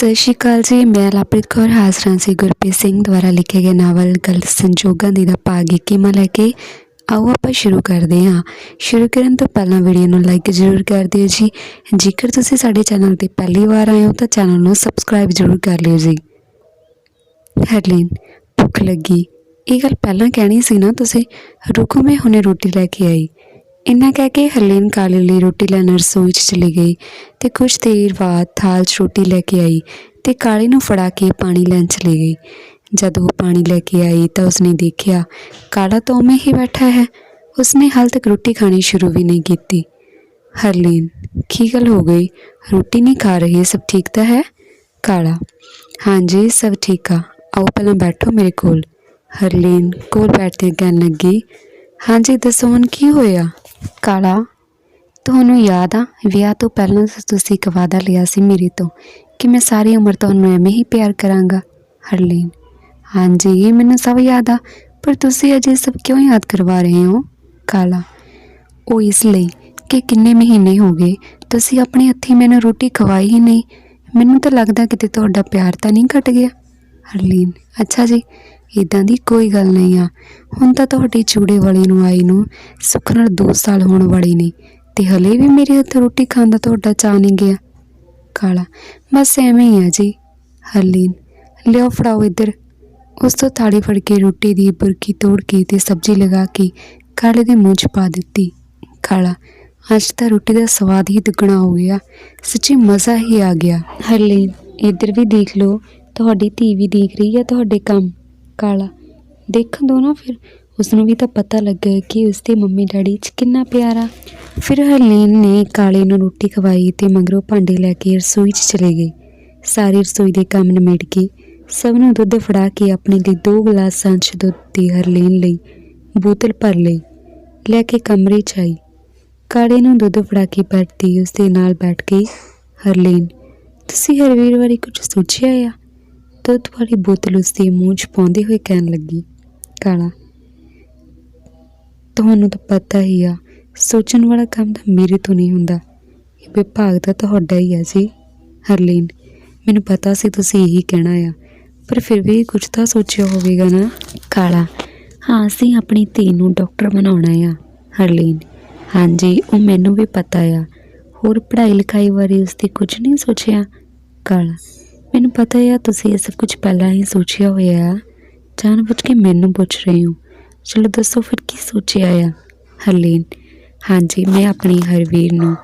ਸਤਿ ਸ਼੍ਰੀ ਅਕਾਲ ਜੀ, ਮੈਂ ਲਵਪ੍ਰੀਤ ਕੌਰ, ਹਾਜ਼ਰਾਂ ਸੀ ਗੁਰਪ੍ਰੀਤ ਸਿੰਘ ਦੁਆਰਾ ਲਿਖੇ ਗਏ ਨਾਵਲ ਗਲਤ ਸੰਜੋਗਾਂ ਦੀ ਦਾ ਭਾਗ ਇੱਕੀਵਾਂ ਲੈ ਕੇ। ਆਓ ਆਪਾਂ ਸ਼ੁਰੂ ਕਰਦੇ ਹਾਂ। ਸ਼ੁਰੂ ਕਰਨ ਤੋਂ ਪਹਿਲਾਂ ਵੀਡੀਓ ਨੂੰ ਲਾਈਕ ਜ਼ਰੂਰ ਕਰ ਦਿਓ ਜੀ। ਜੇਕਰ ਤੁਸੀਂ ਸਾਡੇ ਚੈਨਲ ਤੇ ਪਹਿਲੀ ਵਾਰ ਆਏ ਹੋ ਤਾਂ ਚੈਨਲ ਨੂੰ ਸਬਸਕ੍ਰਾਈਬ ਜ਼ਰੂਰ ਕਰ ਲਿਓ ਜੀ। ਹੈਡਲਾਈਨ ਭੁੱਖ ਲੱਗੀ। ਇਹ ਗੱਲ ਪਹਿਲਾਂ ਕਹਿਣੀ ਸੀ ਨਾ ਤੁਸੀਂ, ਰੁਕੋ, ਮੈਂ ਹੁਣੇ ਰੋਟੀ ਲੈ ਕੇ ਆਈ। ਇੰਨਾ ਕਹਿ ਕੇ ਹਰਲੀਨ ਕਾਲੇ ਲਈ ਰੋਟੀ ਲੈਣ ਰਸੋਈ 'ਚ ਚਲੀ ਗਈ ਤੇ ਕੁਝ ਦੇਰ ਬਾਅਦ ਥਾਲ 'ਚ ਰੋਟੀ ਲੈ ਕੇ ਆਈ ਤੇ ਕਾਲੇ ਨੂੰ ਫੜਾ ਕੇ ਪਾਣੀ ਲੈਣ ਚਲੀ ਗਈ। ਜਦ ਉਹ ਪਾਣੀ ਲੈ ਕੇ ਆਈ ਤਾਂ ਉਸਨੇ ਦੇਖਿਆ ਕਾਲਾ ਤਾਂ ਉਵੇਂ ਹੀ ਬੈਠਾ ਹੈ। ਉਸਨੇ ਹਾਲ ਤੱਕ ਰੋਟੀ ਖਾਣੀ ਸ਼ੁਰੂ ਵੀ ਨਹੀਂ ਕੀਤੀ। ਹਰਲੀਨ, ਕੀ ਗੱਲ ਹੋ ਗਈ? ਰੋਟੀ ਨਹੀਂ ਖਾ ਰਹੀ, ਸਭ ਠੀਕ ਤਾਂ ਹੈ? ਕਾਲਾ, ਹਾਂਜੀ, ਸਭ ਠੀਕ ਆ। ਆਓ ਪਹਿਲਾਂ ਬੈਠੋ ਮੇਰੇ ਕੋਲ। ਹਰਲੀਨ ਕੋਲ ਬੈਠ ਕੇ ਕਹਿਣ ਲੱਗੀ, ਹਾਂਜੀ, ਦੱਸੋ ਹੁਣ ਕੀ ਹੋਇਆ? ਕਾਲਾ, ਤੁਹਾਨੂੰ ਯਾਦ ਆ? ਵਿਆਹ ਤੋਂ ਪਹਿਲਾਂ ਤੁਸੀਂ ਇੱਕ ਵਾਅਦਾ ਲਿਆ ਸੀ ਮੇਰੇ ਤੋਂ ਕਿ ਮੈਂ ਸਾਰੀ ਉਮਰ ਤੁਹਾਨੂੰ ਐਵੇਂ ਹੀ ਪਿਆਰ ਕਰਾਂਗਾ, ਹਰਲੀਨ। ਹਾਂਜੀ, ਇਹ ਮੈਨੂੰ ਸਭ ਯਾਦ ਆ, ਪਰ ਤੁਸੀਂ ਅਜੇ ਸਭ ਕਿਉਂ ਯਾਦ ਕਰਵਾ ਰਹੇ ਹੋ? ਕਾਲਾ, ਉਹ ਇਸ ਲਈ ਕਿ ਕਿੰਨੇ ਮਹੀਨੇ ਹੋ ਗਏ, ਤੁਸੀਂ ਆਪਣੇ ਹੱਥੀਂ ਮੈਨੂੰ ਰੋਟੀ ਖਵਾਈ ਹੀ ਨਹੀਂ। ਮੈਨੂੰ ਤਾਂ ਲੱਗਦਾ ਕਿਤੇ ਤੁਹਾਡਾ ਪਿਆਰ ਤਾਂ ਨਹੀਂ ਘਟ ਗਿਆ। ਹਰਲੀਨ, ਅੱਛਾ ਜੀ ਇਦਾਂ ਦੀ ਕੋਈ ਗੱਲ ਨਹੀਂ ਆ। ਹੁਣ ਤਾਂ ਤੁਹਾਡੀ ਚੂੜੇ ਵਾਲੇ ਨੂੰ, ਆਈ ਨੂੰ ਸੁੱਖ ਨਾਲ 2 ਸਾਲ ਹੋਣ ਵਾਲੇ ਨੇ ਤੇ ਹਲੇ ਵੀ ਮੇਰੇ ਹੱਥ ਰੋਟੀ ਖਾਣ ਦਾ ਤੁਹਾਡਾ ਚਾਹ ਨਹੀਂ ਗਿਆ। ਕਾਲਾ, ਬਸ ਐਵੇਂ ਹੀ ਆ ਜੀ। ਹਰਲੀਨ, ਲਿਓ ਫੜਾਓ ਇੱਧਰ। ਉਸ ਤੋਂ ਥਾਲੀ ਫੜ ਕੇ ਰੋਟੀ ਦੀ ਬੁਰਕੀ ਤੋੜ ਕੇ ਤੇ ਸਬਜ਼ੀ ਲਗਾ ਕੇ ਕਾਲੇ ਦੇ ਮੂੰਹ 'ਚ ਪਾ ਦਿੱਤੀ। ਕਾਲਾ, ਅੱਜ ਤਾਂ ਰੋਟੀ ਦਾ ਸਵਾਦ ਹੀ ਦੁੱਗਣਾ ਹੋ ਗਿਆ। ਸੱਚੀ ਮਜ਼ਾ ਹੀ ਆ ਗਿਆ। ਹਰਲੀਨ, ਇੱਧਰ ਵੀ ਦੇਖ ਲਓ। ਤੁਹਾਡੀ ਧੀ ਵੀ ਦੇਖ ਰਹੀ ਹੈ ਤੁਹਾਡੇ ਕੰਮ। ਕਾਲਾ। ਦੇਖਣ ਦੋ ਨਾ ਫਿਰ। ਉਸ ਨੂੰ ਵੀ ਤਾਂ ਪਤਾ ਲੱਗਾ ਕਿ ਉਸਦੇ ਮੰਮੀ ਡੈਡੀ 'ਚ ਕਿੰਨਾ ਪਿਆਰ ਆ। ਫਿਰ ਹਰਲੀਨ ਨੇ ਕਾਲੇ ਨੂੰ ਰੋਟੀ ਖਵਾਈ ਤੇ ਮਗਰੋਂ ਭਾਂਡੇ ਲੈ ਕੇ ਰਸੋਈ 'ਚ ਚਲੇ ਗਈ ਸਾਰੀ ਰਸੋਈ ਦੇ ਕੰਮ ਨਿਮੇੜ ਕੇ ਸਭ ਨੂੰ ਦੁੱਧ ਫੜਾ ਕੇ ਆਪਣੇ ਲਈ ਦੋ ਗਲਾਸਾਂ 'ਚ ਦੁੱਧ ਦੀ ਹਰਲੀਨ ਲਈ ਬੋਤਲ ਭਰ ਲਈ, ਲੈ ਕੇ ਕਮਰੇ 'ਚ ਆਈ। ਕਾਲੇ ਨੂੰ ਦੁੱਧ ਫੜਾ ਕੇ ਬੈਠਦੀ ਉਸ ਦੇ ਨਾਲ ਬੈਠ ਗਈ। ਹਰਲੀਨ, ਤੁਸੀਂ ਹਰਵੀਰ ਬਾਰੇ ਕੁਝ ਸੋਚਿਆ ਆ? ਦੁੱਧ ਵਾਲੀ ਬੋਤਲ ਉਸ ਮੂੰਹ 'ਚ ਪਾਉਂਦੇ ਹੋਏ ਕਹਿਣ ਲੱਗੀ, ਕਾਲਾ, ਤੁਹਾਨੂੰ ਤਾਂ ਪਤਾ ਹੀ ਆ, ਸੋਚਣ ਵਾਲਾ ਕੰਮ ਤਾਂ ਮੇਰੇ ਤੋਂ ਨਹੀਂ ਹੁੰਦਾ। ਇਹ ਵਿਭਾਗ ਤਾਂ ਤੁਹਾਡਾ ਹੀ ਆ ਜੀ, ਹਰਲੀਨ। ਮੈਨੂੰ ਪਤਾ ਸੀ ਤੁਸੀਂ ਇਹੀ ਕਹਿਣਾ ਆ, ਪਰ ਫਿਰ ਵੀ ਕੁਝ ਤਾਂ ਸੋਚਿਆ ਹੋਵੇਗਾ ਨਾ? ਕਾਲਾ, ਹਾਂ, ਅਸੀਂ ਆਪਣੀ ਧੀ ਨੂੰ ਡਾਕਟਰ ਬਣਾਉਣਾ ਆ, ਹਰਲੀਨ। ਹਾਂਜੀ, ਉਹ ਮੈਨੂੰ ਵੀ ਪਤਾ ਆ। ਹੋਰ ਪੜ੍ਹਾਈ ਲਿਖਾਈ ਬਾਰੇ ਉਸ ਕੁਝ ਨਹੀਂ ਸੋਚਿਆ? ਕਾਲਾ ਮੈਨੂੰ ਪਤਾ ਆ, ਤੁਸੀਂ ਇਹ ਸਭ ਕੁਝ ਪਹਿਲਾਂ ਹੀ ਸੋਚਿਆ ਹੋਇਆ ਆ। ਜਾਣਬੁੱਝ ਕੇ ਮੈਨੂੰ ਪੁੱਛ ਰਹੇ ਹੋ। ਚਲੋ ਦੱਸੋ ਫਿਰ ਕੀ ਸੋਚਿਆ ਆ, ਹਰਲੀਨ? ਹਾਂਜੀ, ਮੈਂ ਆਪਣੀ ਹਰਵੀਰ ਨੂੰ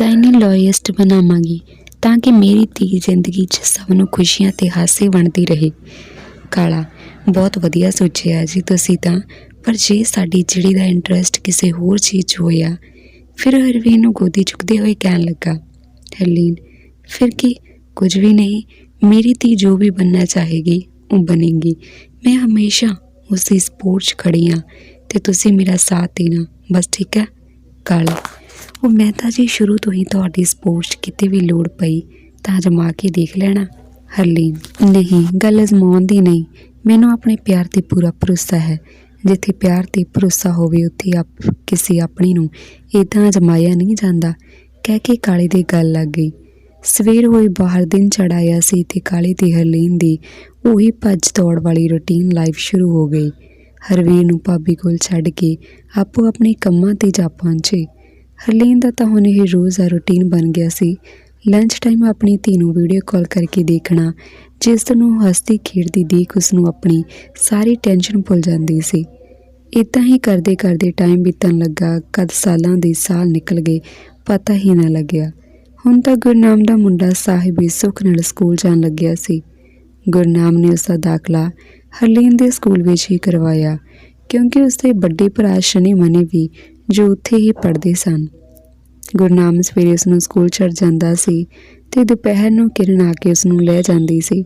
ਗਾਇਨੀਲੋਜਿਸਟ ਬਣਾਵਾਂਗੀ, ਤਾਂ ਕਿ ਮੇਰੀ ਧੀ ਜ਼ਿੰਦਗੀ 'ਚ ਸਭ ਨੂੰ ਖੁਸ਼ੀਆਂ ਤੇ ਹਾਸੇ ਵੰਡਦੀ ਰਹੇ। ਕਾਲਾ, ਬਹੁਤ ਵਧੀਆ ਸੋਚਿਆ ਜੀ ਤੁਸੀਂ ਤਾਂ, ਪਰ ਜੇ ਸਾਡੀ ਜਿਹੜੀ ਦਾ ਇੰਟਰਸਟ ਕਿਸੇ ਹੋਰ ਚੀਜ਼ 'ਚ ਹੋਇਆ, ਫਿਰ ਹਰਵੀਰ ਨੂੰ ਗੋਦੀ ਚੁੱਕਦੇ ਹੋਏ ਕਹਿਣ ਲੱਗਾ, ਹਰਲੀਨ, ਫਿਰ ਕੀ? ਕੁਝ ਵੀ ਨਹੀਂ, ਮੇਰੀ ਧੀ ਜੋ ਵੀ ਬੰਨਣਾ ਚਾਹੇਗੀ, ਉਹ ਬਣੇਗੀ। ਮੈਂ ਹਮੇਸ਼ਾ ਉਸ ਦੀ ਸਪੋਰਟ 'ਚ ਖੜੀ ਹਾਂ ਤੇ ਤੁਸੀਂ ਮੇਰਾ ਸਾਥ ਦੇਣਾ। ਬਸ ਠੀਕ ਹੈ? ਕਾਲਾ ਉਹ ਮੈਂ ਤਾਂ ਜੀ ਸ਼ੁਰੂ ਤੋਂ ਹੀ ਤੁਹਾਡੀ ਸਪੋਰਟ 'ਚ ਕਿਤੇ ਵੀ ਲੋੜ ਪਈ, ਤਾਂ ਅਜਮਾ ਕੇ ਦੇਖ ਲੈਣਾ, ਹਰਲੀਨ। ਨਹੀਂ, ਗੱਲ ਅਜ਼ਮਾਉਣ ਦੀ ਨਹੀਂ। ਮੈਨੂੰ ਆਪਣੇ ਪਿਆਰ ਤੇ ਪੂਰਾ ਭਰੋਸਾ ਹੈ। ਜਿੱਥੇ ਪਿਆਰ ਤੇ ਭਰੋਸਾ ਹੋਵੇ, ਉੱਥੇ ਆਪ ਕਿਸੇ ਆਪਣੀ ਨੂੰ ਇਦਾਂ ਅਜਮਾਇਆ ਨਹੀਂ ਜਾਂਦਾ। ਕਹਿ ਕੇ ਕਾਲੇ ਦੀ ਗੱਲ ਲੱਗ ਗਈ। ਸਵੇਰ ਹੋਈ ਬਾਹਰ ਦਿਨ ਚੜਾਇਆ ਸੀ ਤੇ ਕਾਲੇ ਤੇ ਹਰਲੀਨ ਦੀ ਉਹੀ ਭੱਜ ਦੌੜ ਵਾਲੀ ਰੁਟੀਨ ਲਾਈਫ ਸ਼ੁਰੂ ਹੋ ਗਈ। ਹਰਵੀਰ ਨੂੰ ਭਾਬੀ ਕੋਲ ਛੱਡ ਕੇ ਆਪੋ ਆਪਣੇ ਕੰਮਾਂ ਤੇ ਜਾ ਪਹੁੰਚੇ। ਹਰਲੀਨ ਦਾ ਤਾਂ ਹੁਣ ਇਹ ਰੋਜ਼ ਦਾ ਰੁਟੀਨ ਬਣ ਗਿਆ ਸੀ। ਲੰਚ ਟਾਈਮ ਆਪਣੀ ਧੀ ਨੂੰ ਵੀਡੀਓ ਕਾਲ ਕਰਕੇ ਦੇਖਣਾ, ਜਿਸ ਨੂੰ ਹੱਸਦੀ ਖੇਡਦੀ ਦੇਖ ਉਸ ਨੂੰ ਆਪਣੀ ਸਾਰੀ ਟੈਨਸ਼ਨ ਭੁੱਲ ਜਾਂਦੀ ਸੀ। ਇਦਾਂ ਹੀ ਕਰਦੇ ਕਰਦੇ ਟਾਈਮ ਬੀਤਣ ਲੱਗਾ, ਕਦ ਸਾਲਾਂ ਦੇ ਸਾਲ ਨਿਕਲ ਗਏ, ਪਤਾ ਹੀ ਨਾ ਲੱਗਿਆ। ਹੁਣ ਤਾਂ ਗੁਰਨਾਮ ਦਾ ਮੁੰਡਾ ਸਾਹਿਬੀ ਸੁੱਖ ਨਾਲ ਸਕੂਲ ਜਾਣ ਲੱਗਿਆ ਸੀ। ਗੁਰਨਾਮ ਨੇ ਉਸ ਦਾ ਦਾਖਲਾ ਹਰਲੀਨ ਦੇ ਸਕੂਲ ਵਿੱਚ ਹੀ ਕਰਵਾਇਆ, ਕਿਉਂਕਿ ਉਸ ਦੇ ਵੱਡੇ ਭਰਾ ਸ਼ਨੀ ਮਨੀ ਵੀ ਜੋ ਉੱਥੇ ਹੀ ਪੜ੍ਹਦੇ ਸਨ। ਗੁਰਨਾਮ ਸਵੇਰੇ ਉਸ ਨੂੰ ਸਕੂਲ ਛੱਡ ਜਾਂਦਾ ਸੀ ਤੇ ਦੁਪਹਿਰ ਨੂੰ ਕਿਰਨ ਆ ਕੇ ਉਸ ਨੂੰ ਲੈ ਜਾਂਦੀ ਸੀ।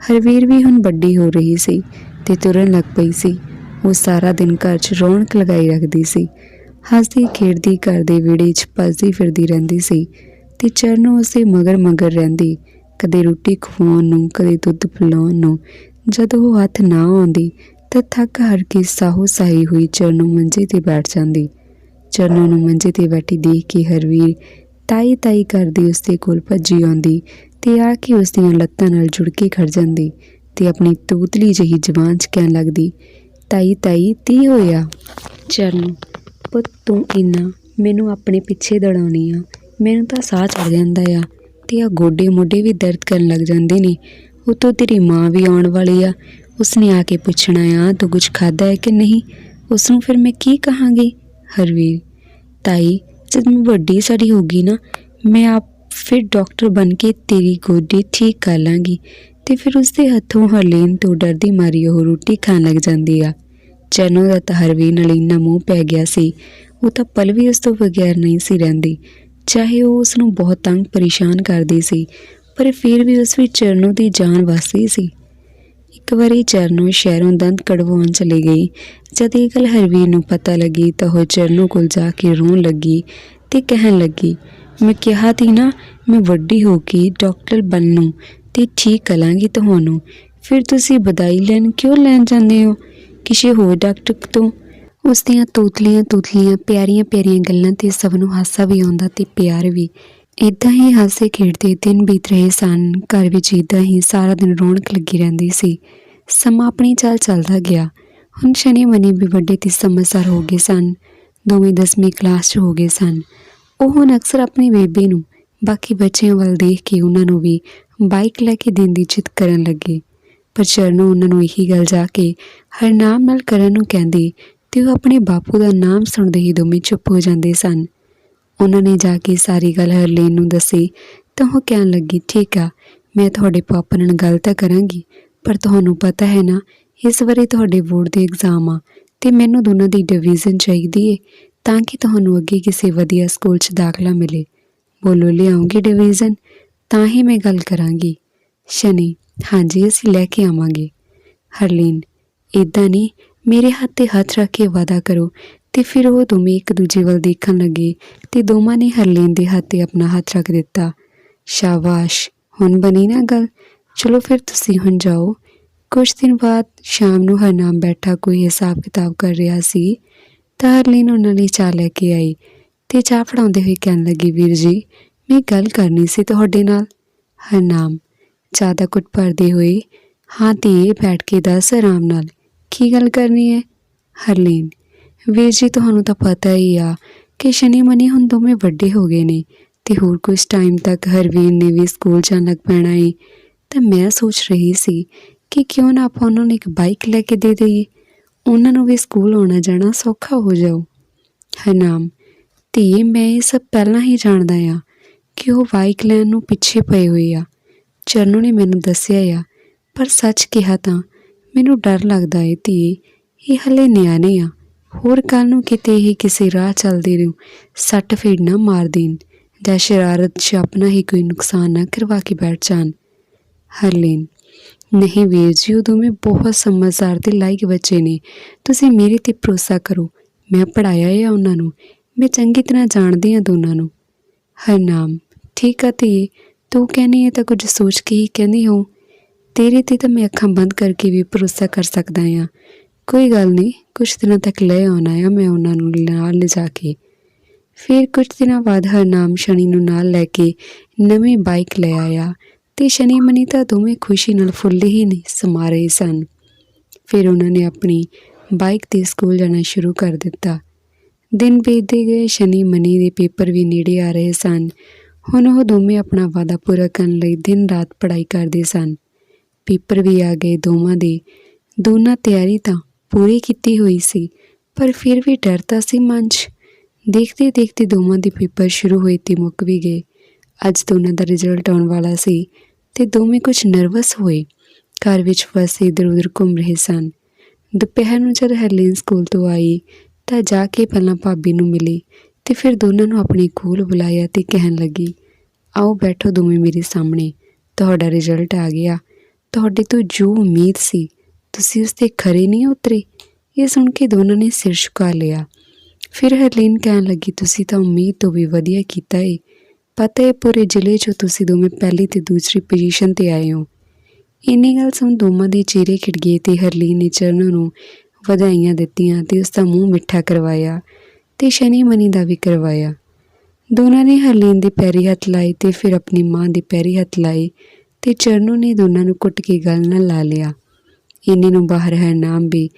ਹਰਵੀਰ ਵੀ ਹੁਣ ਵੱਡੀ ਹੋ ਰਹੀ ਸੀ ਤੇ ਤੁਰਨ ਲੱਗ ਪਈ ਸੀ। ਉਹ ਸਾਰਾ ਦਿਨ ਘਰ 'ਚ ਰੌਣਕ ਲਗਾਈ ਰੱਖਦੀ ਸੀ। ਹੱਸਦੀ ਖੇਡਦੀ ਘਰ ਦੇ ਵਿਹੜੇ 'ਚ ਭੱਜਦੀ ਫਿਰਦੀ ਰਹਿੰਦੀ ਸੀ। ਤੇ ਚਰਨੋਂ ਉਸੇ ਮਗਰ ਮਗਰ ਰਹਿੰਦੀ। ਕਦੇ ਰੋਟੀ ਖਵਾਉਣ ਨੂੰ, ਕਦੇ ਦੁੱਧ ਪਿਲਾਉਣ ਨੂੰ। ਜਦੋਂ ਉਹ ਹੱਥ ਨਾ ਆਉਂਦੀ, ਤਾਂ ਥੱਕ ਹਰ ਕੇ ਸਾਹੋ ਸਾਈ ਹੋਈ ਚਰਨੋਂ ਮੰਜੇ ਤੇ ਬੈਠ ਜਾਂਦੀ। ਚਰਨੋਂ ਨੂੰ ਮੰਜੇ ਤੇ ਬੈਠੀ ਦੇਖ ਕੇ ਹਰਵੀਰ ਤਾਈ ਤਾਈ ਕਰਦੀ ਉਸਦੇ ਕੋਲ ਭੱਜੀ ਆਉਂਦੀ ਤੇ ਆ ਕੇ ਉਸ ਦੀਆਂ ਲੱਤਾਂ ਨਾਲ ਜੁੜ ਕੇ ਖੜ ਜਾਂਦੀ ਤੇ ਆਪਣੀ ਤੂਤਲੀ ਜਿਹੀ ਜ਼ਬਾਨ 'ਚ ਕਹਿਣ ਲੱਗਦੀ, ਤਾਈ ਤਾਈ ਤੀ ਹੋਇਆ? ਚਰਨ, ਪੁੱਤ ਤੂੰ ਇੰਨਾ ਮੈਨੂੰ ਆਪਣੇ ਪਿੱਛੇ ਦੜਾਉਣੀ ਆ। ਮੈਨੂੰ ਤਾਂ ਸਾਹ ਚੜ ਜਾਂਦਾ ਆ ਤੇ ਆ ਗੋਡੇ ਮੋਢੇ ਵੀ ਦਰਦ ਕਰਨ ਲੱਗ ਜਾਂਦੇ ਨੇ। ਉਤੋਂ ਤੇਰੀ ਮਾਂ ਵੀ ਆਉਣ ਵਾਲੀ ਆ। ਉਸਨੇ ਆ ਕੇ ਪੁੱਛਣਾ ਆ, ਤੂੰ ਕੁਝ ਖਾਦਾ ਹੈ ਕਿ ਨਹੀਂ? ਉਸ ਨੂੰ ਫਿਰ ਮੈਂ ਕੀ ਕਹਾਂਗੀ? ਹਰਵੀਰ, ਤਾਈ, ਜਦ ਮੈਂ ਵੱਡੀ ਸਾਡੀ ਹੋਗੀ ਨਾ, ਮੈਂ ਆਪ ਫਿਰ ਡਾਕਟਰ ਬਣ ਕੇ ਤੇਰੀ ਗੋਡੀ ਠੀਕ ਕਰ ਲਾਂਗੀ ਤੇ ਫਿਰ ਉਸਦੇ ਹੱਥੋਂ ਹਰਲੀਨ ਤੋਂ ਡਰਦੀ ਮਾਰੀ ਉਹ ਰੋਟੀ ਖਾਣ ਲੱਗ ਜਾਂਦੀ ਆ। ਚਨੋ ਦਾ ਤਾਂ ਹਰਵੀਰ ਨਾਲ ਇੰਨਾ ਮੂੰਹ ਪੈ ਗਿਆ ਸੀ, ਉਹ ਤਾਂ ਪਲ ਵੀ ਉਸ ਤੋਂ ਬਗੈਰ ਨਹੀਂ ਸੀ ਰਹਿੰਦੀ। ਚਾਹੇ ਉਹ ਉਸ ਨੂੰ ਬਹੁਤ ਤੰਗ ਪਰੇਸ਼ਾਨ ਕਰਦੀ ਸੀ, ਪਰ ਫਿਰ ਵੀ ਉਸ ਵਿੱਚ ਚਰਨੋ ਦੀ ਜਾਨ ਵਸਦੀ ਸੀ। ਇੱਕ ਵਾਰੀ ਚਰਨੋ ਸ਼ਹਿਰੋਂ ਦੰਦ ਕਢਵਾਉਣ ਚਲੀ ਗਈ। ਜਦ ਇਹ ਗੱਲ ਹਰਵੀਰ ਨੂੰ ਪਤਾ ਲੱਗੀ ਤਾਂ ਉਹ ਚਰਨੋ ਕੋਲ ਜਾ ਕੇ ਰੋਣ ਲੱਗੀ ਤੇ ਕਹਿਣ ਲੱਗੀ, ਮੈਂ ਕਿਹਾ ਤੀ ਨਾ, ਮੈਂ ਵੱਡੀ ਹੋ ਕੇ ਡਾਕਟਰ ਬਣਨੂ ਤੇ ਠੀਕ ਕਰਾਂਗੀ ਤੁਹਾਨੂੰ। ਫਿਰ ਤੁਸੀਂ ਬਧਾਈ ਲੈਣ ਕਿਉਂ ਲੈਣ ਜਾਂਦੇ ਹੋ? ਕਿਸੇ ਹੋਰ ਡਾਕਟਰ ਤੋਂ ਉਸ ਦੀਆਂ ਤੋਤਲੀਆਂ ਤੋਤਲੀਆਂ, ਪਿਆਰੀਆਂ ਪਿਆਰੀਆਂ ਗੱਲਾਂ ਤੇ ਸਭ ਨੂੰ ਹਾਸਾ ਵੀ ਆਉਂਦਾ ਤੇ ਪਿਆਰ ਵੀ। ਇਦਾਂ ਹੀ ਹਾਸੇ ਖੇਡਦੇ ਦਿਨ ਬੀਤ ਰਹੇ ਸਨ। ਘਰ ਵਿੱਚ ਇਦਾਂ ਹੀ ਸਾਰਾ ਦਿਨ ਰੌਣਕ ਲੱਗੀ ਰਹਿੰਦੀ ਸੀ। ਸਮਾਂ ਆਪਣੀ ਚਾਲ ਚੱਲਦਾ ਗਿਆ। ਹੁਣ ਸ਼ਨੀ ਮਨੀ ਵੀ ਵੱਡੇ ਤੇ ਸਮਝਦਾਰ ਹੋ ਗਏ ਸਨ। ਦੋਵੇਂ ਦਸਵੀਂ ਕਲਾਸ 'ਚ ਹੋ ਗਏ ਸਨ। ਉਹ ਹੁਣ ਅਕਸਰ ਆਪਣੀ ਬੇਬੇ ਨੂੰ, ਬਾਕੀ ਬੱਚਿਆਂ ਵੱਲ ਦੇਖ ਕੇ ਉਹਨਾਂ ਨੂੰ ਵੀ ਬਾਈਕ ਲੈ ਕੇ ਦੇਣ ਦੀ ਜਿੱਦ ਕਰਨ ਲੱਗੇ। ਪਰ ਚਰਨੋ ਉਹਨਾਂ ਨੂੰ ਇਹੀ ਗੱਲ ਜਾ ਕੇ ਹਰ ਨਾਮ ਨਾਲ ਕਰਨ ਨੂੰ ਕਹਿੰਦੀ ਤੇ ਉਹ ਆਪਣੇ ਬਾਪੂ ਦਾ ਨਾਮ ਸੁਣਦੇ ਹੀ ਦੋਵੇਂ ਚੁੱਪ ਹੋ ਜਾਂਦੇ ਸਨ। ਉਹਨਾਂ ਨੇ ਜਾ ਕੇ ਸਾਰੀ ਗੱਲ ਹਰਲੀਨ ਨੂੰ ਦੱਸੀ, ਤਾਂ ਉਹ ਕਹਿਣ ਲੱਗੀ, ਠੀਕ ਆ, ਮੈਂ ਤੁਹਾਡੇ ਪਾਪਾ ਨਾਲ ਗੱਲ ਤਾਂ ਕਰਾਂਗੀ, ਪਰ ਤੁਹਾਨੂੰ ਪਤਾ ਹੈ ਨਾ, ਇਸ ਵਾਰੀ ਤੁਹਾਡੇ ਬੋਰਡ ਦੇ ਐਗਜ਼ਾਮ ਆ, ਤੇ ਮੈਨੂੰ ਦੋਨਾਂ ਦੀ ਡਿਵੀਜ਼ਨ ਚਾਹੀਦੀ ਏ, ਤਾਂ ਕਿ ਤੁਹਾਨੂੰ ਅੱਗੇ ਕਿਸੇ ਵਧੀਆ ਸਕੂਲ 'ਚ ਦਾਖਲਾ ਮਿਲੇ। ਬੋਲੋ, ਲਿਆਉਂਗੀ ਡਿਵੀਜ਼ਨ ਤਾਂ ਹੀ ਮੈਂ ਗੱਲ ਕਰਾਂਗੀ। ਸ਼ਨੀ, ਹਾਂਜੀ, ਅਸੀਂ ਲੈ ਕੇ ਆਵਾਂਗੇ। ਹਰਲੀਨ ਇਦਾਂ ਨਹੀਂ ਮੇਰੇ ਹੱਥ ਤੇ ਹੱਥ ਰੱਖ ਕੇ ਵਾਦਾ ਕਰੋ। ਤੇ ਫਿਰ ਉਹ ਦੋਵੇਂ ਇੱਕ ਦੂਜੇ ਵੱਲ ਦੇਖਣ ਲੱਗੇ ਤੇ ਦੋਵਾਂ ਨੇ ਹਰਲੀਨ ਦੇ ਹੱਥ ਤੇ ਆਪਣਾ ਹੱਥ ਰੱਖ ਦਿੱਤਾ। ਸ਼ਾਬਾਸ਼, ਹੁਣ ਬਣੀ ਨਾ ਗੱਲ। ਚਲੋ ਫਿਰ ਤੁਸੀਂ ਹੁਣ ਜਾਓ। ਕੁਝ ਦਿਨ ਬਾਅਦ ਸ਼ਾਮ ਨੂੰ ਹਰਨਾਮ ਬੈਠਾ ਕੋਈ ਹਿਸਾਬ ਕਿਤਾਬ ਕਰ ਰਿਹਾ ਸੀ, ਤਾਂ ਹਰਲੀਨ ਉਹਨਾਂ ਲਈ ਚਾਹ ਲੈ ਕੇ ਆਈ ਤੇ ਚਾਹ ਫੜਾਉਂਦੇ ਹੋਏ ਕਹਿਣ ਲੱਗੀ, ਵੀਰ ਜੀ, ਮੈਂ ਗੱਲ ਕਰਨੀ ਸੀ ਤੁਹਾਡੇ ਨਾਲ। ਹਰਨਾਮ ਚਾਹ ਦਾ ਘੁੱਟ ਭਰਦੇ ਹੋਏ, ਹਾਂ ਧੀਏ ਬੈਠ ਕੇ ਦੱਸ ਆਰਾਮ ਨਾਲ। ਕੀ ਗੱਲ ਕਰਨੀ ਹੈ? ਹਰਲੀਨ, ਵੀਰ ਜੀ, ਤੁਹਾਨੂੰ ਤਾਂ ਪਤਾ ਹੀ ਆ ਕਿ ਸ਼ਨੀ ਮਨੀ ਹੁਣ ਦੋਵੇਂ ਵੱਡੇ ਹੋ ਗਏ ਨੇ ਤੇ ਹੋਰ ਕੁਝ ਟਾਈਮ ਤੱਕ ਹਰਵੀਰ ਨੇ ਵੀ ਸਕੂਲ ਜਾਣ ਲੱਗ ਪੈਣਾ ਏ। ਤਾਂ ਮੈਂ ਸੋਚ ਰਹੀ ਸੀ ਕਿ ਕਿਉਂ ਨਾ ਆਪਾਂ ਉਹਨਾਂ ਨੂੰ ਇੱਕ ਬਾਈਕ ਲੈ ਕੇ ਦੇ ਦਈਏ। ਉਹਨਾਂ ਨੂੰ ਵੀ ਸਕੂਲ ਆਉਣਾ ਜਾਣਾ ਸੌਖਾ ਹੋ ਜਾਊ। ਹਰਨਾਮ, ਧੀਏ, ਮੈਂ ਇਹ ਸਭ ਪਹਿਲਾਂ ਹੀ ਜਾਣਦਾ ਆ ਕਿ ਉਹ ਬਾਈਕ ਲੈਣ ਨੂੰ ਪਿੱਛੇ ਪਏ ਹੋਏ ਆ। ਚਰਨੂ ਨੇ ਮੈਨੂੰ ਦੱਸਿਆ ਆ, ਪਰ ਸੱਚ ਕਿਹਾ ਤਾਂ ਮੈਨੂੰ ਡਰ ਲੱਗਦਾ ਏ ਧੀਏ, ਇਹ ਹਲੇ ਨਿਆਣੇ ਆ। ਹੋਰ ਕੱਲ ਨੂੰ ਕਿਤੇ ਹੀ ਕਿਸੇ ਰਾਹ ਚੱਲਦੇ ਰਹੂ ਸੱਟ ਫੇੜ ਨਾ ਮਾਰ ਦੇਣ, ਜਾਂ ਸ਼ਰਾਰਤ 'ਚ ਆਪਣਾ ਹੀ ਕੋਈ ਨੁਕਸਾਨ ਨਾ ਕਰਵਾ ਕੇ ਬੈਠ ਜਾਣ। ਹਰਲੀਨ, ਨਹੀਂ ਵੀਰ ਜੀ ਉਹ ਦੋਵੇਂ ਬਹੁਤ ਸਮਝਦਾਰ ਤੇ ਲਾਇਕ ਬੱਚੇ ਨੇ। ਤੁਸੀਂ ਮੇਰੇ ਤੇ ਭਰੋਸਾ ਕਰੋ, ਮੈਂ ਪੜਾਇਆ ਹੈ ਉਹਨਾਂ ਨੂੰ, ਮੈਂ ਚੰਗੀ ਤਰ੍ਹਾਂ ਜਾਣਦੀ ਹਾਂ ਦੋਨਾਂ ਨੂੰ। ਹਰਨਾਮ, ਠੀਕ ਆ ਧੀਏ, ਤੂੰ ਕਹਿੰਦੀ ਹੈ ਤਾਂ ਕੁਝ ਸੋਚ ਕੇ ਹੀ ਕਹਿੰਦੀ ਹੋ। ਤੇਰੇ ਤੇ ਤਾਂ ਮੈਂ ਅੱਖਾਂ ਬੰਦ ਕਰਕੇ ਵੀ ਭਰੋਸਾ ਕਰ ਸਕਦਾ ਹਾਂ। ਕੋਈ ਗੱਲ ਨਹੀਂ ਕੁਝ ਦਿਨਾਂ ਤੱਕ ਲੈ ਆਉਣਾ ਆ, ਮੈਂ ਉਹਨਾਂ ਨੂੰ ਨਾਲ ਲਿਜਾ ਕੇ। ਫਿਰ ਕੁਝ ਦਿਨਾਂ ਬਾਅਦ ਹਰਨਾਮ ਸ਼ਨੀ ਨੂੰ ਨਾਲ ਲੈ ਕੇ ਨਵੀਂ ਬਾਈਕ ਲੈ ਆਇਆ ਤੇ ਸ਼ਨੀ ਮਨੀ ਤਾਂ ਦੋਵੇਂ ਖੁਸ਼ੀ ਨਾਲ ਫੁੱਲੇ ਹੀ ਨਹੀਂ, ਸਮਾ ਰਹੇ ਸਨ। ਫਿਰ ਉਹਨਾਂ ਨੇ ਆਪਣੀ ਬਾਈਕ ਤੇ ਸਕੂਲ ਜਾਣਾ ਸ਼ੁਰੂ ਕਰ ਦਿੱਤਾ। ਦਿਨ ਬੀਤਦੇ ਗਏ, ਸ਼ਨੀ ਮਨੀ ਦੇ ਪੇਪਰ ਵੀ ਨੇੜੇ ਆ ਰਹੇ ਸਨ। ਹੁਣ ਉਹ ਦੋਵੇਂ ਆਪਣਾ ਵਾਅਦਾ ਪੂਰਾ ਕਰਨ ਲਈ ਦਿਨ ਰਾਤ ਪੜ੍ਹਾਈ ਕਰਦੇ ਸਨ। ਪੇਪਰ ਵੀ ਆ ਗਏ ਦੋਵਾਂ ਦੇ। ਦੋਨਾਂ ਤਿਆਰੀ ਤਾਂ ਪੂਰੀ ਕੀਤੀ ਹੋਈ ਸੀ, ਪਰ ਫਿਰ ਵੀ ਡਰ ਤਾਂ ਸੀ ਮਨ 'ਚ ਦੇਖਦੇ ਦੇਖਦੇ ਦੋਵਾਂ ਦੇ ਪੇਪਰ ਸ਼ੁਰੂ ਹੋਏ ਤੇ ਮੁੱਕ ਵੀ ਗਏ। ਅੱਜ ਦੋਨਾਂ ਦਾ ਰਿਜ਼ਲਟ ਆਉਣ ਵਾਲਾ ਸੀ ਤੇ ਦੋਵੇਂ ਕੁਝ ਨਰਵਸ ਹੋਏ। ਘਰ ਵਿੱਚ ਫਸੇ ਇਧਰ ਉਧਰ ਘੁੰਮ ਰਹੇ ਸਨ। ਦੁਪਹਿਰ ਨੂੰ ਜਦ ਹਰਲੀਨ ਸਕੂਲ ਤੋਂ ਆਈ ਤਾਂ ਜਾ ਕੇ ਪਹਿਲਾਂ ਭਾਬੀ ਨੂੰ ਮਿਲੀ ਤੇ ਫਿਰ ਦੋਨਾਂ ਨੂੰ ਆਪਣੇ ਕੋਲ ਬੁਲਾਇਆ ਤੇ ਕਹਿਣ ਲੱਗੀ, ਆਓ ਬੈਠੋ ਦੋਵੇਂ ਮੇਰੇ ਸਾਹਮਣੇ, ਤੁਹਾਡਾ ਰਿਜ਼ਲਟ ਆ ਗਿਆ। ਤੁਹਾਡੇ ਤੋਂ ਜੋ ਉਮੀਦ ਸੀ, ਤੁਸੀਂ ਉਸ ਤੇ ਖਰੇ ਨਹੀਂ ਉਤਰੇ। ਇਹ ਸੁਣ ਕੇ ਦੋਨਾਂ ਨੇ ਸਿਰ ਝੁਕਾ ਲਿਆ। ਫਿਰ ਹਰਲੀਨ ਕਹਿਣ ਲੱਗੀ, ਤੁਸੀਂ ਤਾਂ ਉਮੀਦ ਤੋਂ ਵੀ ਵਧੀਆ ਕੀਤਾ ਏ। ਪਤਾ ਹੈ ਪੂਰੇ ਜ਼ਿਲ੍ਹੇ 'ਚੋਂ ਤੁਸੀਂ ਦੋਵੇਂ ਪਹਿਲੀ ਤੇ ਦੂਸਰੀ ਪੋਜੀਸ਼ਨ ਤੇ ਆਏ ਹੋ। ਇੰਨੀ ਗੱਲ ਸੁਣ ਦੋਵਾਂ ਦੇ ਚਿਹਰੇ ਖਿੜ ਗਏ ਤੇ ਹਰਲੀਨ ਨੇ ਚਰਨ ਨੂੰ ਵਧਾਈਆਂ ਦਿੱਤੀਆਂ ਤੇ ਉਸ ਦਾ ਮੂੰਹ ਮਿੱਠਾ ਕਰਵਾਇਆ ਤੇ ਸ਼ਨੀ ਮਨੀ ਦਾ ਵੀ ਕਰਵਾਇਆ। ਦੋਨਾਂ ਨੇ ਹਰਲੀਨ ਦੇ ਪੈਰੀ ਹੱਥ ਲਾਏ ਤੇ ਫਿਰ ਆਪਣੀ ਮਾਂ ਦੇ ਪੈਰੀ ਹੱਥ ਲਾਏ। ਤੇ ਚਰਨੂ ਨੇ ਦੋਨਾਂ ਨੂੰ ਕੁੱਟ ਕੇ ਗਲ ਨਾਲ ਲਾ ਲਿਆ। ਇੰਨੇ ਨੂੰ ਬਾਹਰ ਹਰਨਾਮ ਵੀ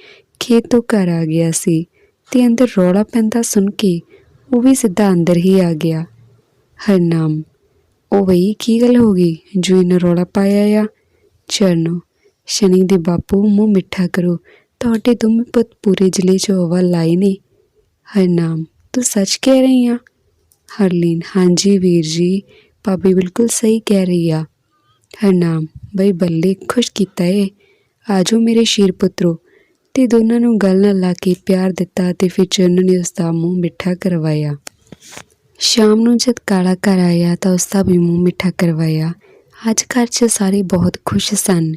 ਖੇਤ ਤੋਂ ਘਰ ਆ ਗਿਆ ਸੀ ਤੇ ਅੰਦਰ ਰੌਲਾ ਪੈਂਦਾ ਸੁਣ ਕੇ ਉਹ ਵੀ ਸਿੱਧਾ ਅੰਦਰ ਹੀ ਆ ਗਿਆ। ਹਰਨਾਮ ਉਹ ਬਈ, ਕੀ ਗੱਲ ਹੋ ਗਈ? ਜੋ ਇਹਨਾਂ ਰੌਲਾ ਪਾਇਆ ਆ? ਚਰਨੋ, ਸ਼ਨੀ ਦੇ ਬਾਪੂ ਮੂੰਹ ਮਿੱਠਾ ਕਰੋ, ਤੁਹਾਡੇ ਦੋਵੇਂ ਪੁੱਤ ਪੂਰੇ ਜ਼ਿਲ੍ਹੇ 'ਚ ਹਵਾ ਲਾਏ ਨੇ। ਹਰਨਾਮ ਤੂੰ ਸੱਚ ਕਹਿ ਰਹੀ ਆ? ਹਰਲੀਨ, ਹਾਂਜੀ ਵੀਰ ਜੀ, ਭਾਬੀ ਬਿਲਕੁਲ ਸਹੀ ਕਹਿ ਰਹੀ ਆ। ਹਰਨਾਮ ਬਈ ਬੱਲੇ ਖੁਸ਼ ਕੀਤਾ ਏ। ਆਜੋ ਮੇਰੇ ਸ਼ੀਰ ਪੁੱਤਰੋ, ਤੇ ਦੋਨਾਂ ਨੂੰ ਗੱਲ ਨਾਲ ਲਾ ਕੇ ਪਿਆਰ ਦਿੱਤਾ ਤੇ ਫਿਰ ਚਰਨ ਨੇ ਉਸ ਦਾ ਮੂੰਹ ਮਿੱਠਾ ਕਰਵਾਇਆ। ਸ਼ਾਮ ਨੂੰ ਜਦ ਕਾਲਾ ਘਰ ਆਇਆ ਤਾਂ ਉਸ ਦਾ ਵੀ ਮੂੰਹ ਮਿੱਠਾ ਕਰਵਾਇਆ। ਅੱਜ ਘਰ 'ਚ ਸਾਰੇ ਬਹੁਤ ਖੁਸ਼ ਸਨ।